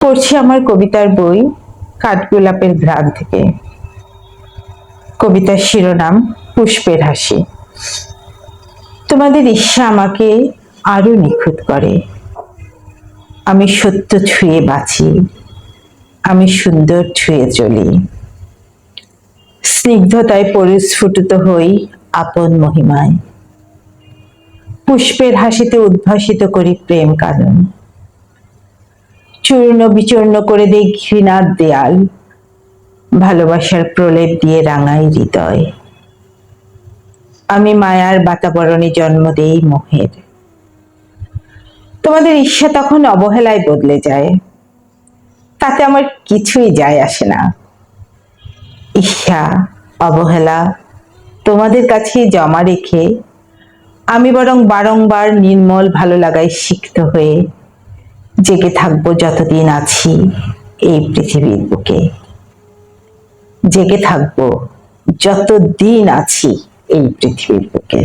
পড়ছি আমার কবিতার বই কাঠগোলাপের ঘ্রাণ থেকে। কবিতার শিরোনাম, পুষ্পের হাসি। তোমাদের ঈর্ষা আমাকে আরও নিখুঁত করে। আমি সত্য ছুঁয়ে বাঁচি, আমি সুন্দর ছুঁয়ে চলি। স্নিগ্ধতায় পরিস্ফুটিত হই আপন মহিমায়। পুষ্পের হাসিতে উদ্ভাসিত করি প্রেম কারণ। চূর্ণ বিচূর্ণ করে দেই ঘৃণার দেয়াল। ভালোবাসার প্রলেপ দিয়ে রাঙাই হৃদয়। আমি মায়ার বাতাবরণে জন্ম দেই মোহের। তোমাদের ঈর্ষা তখন অবহেলায় বদলে যায়। তাতে আমার কিছুই যায় আসে না। ঈর্ষা, অবহেলা তোমাদের কাছে জমা রেখে আমি বরং বারংবার নির্মল ভালো লাগায় সিক্ত হয়ে জেগে থাকব যতদিন আছি এই পৃথিবীর বুকে। জেগে থাকব যতদিন আছি এই পৃথিবীর বুকে।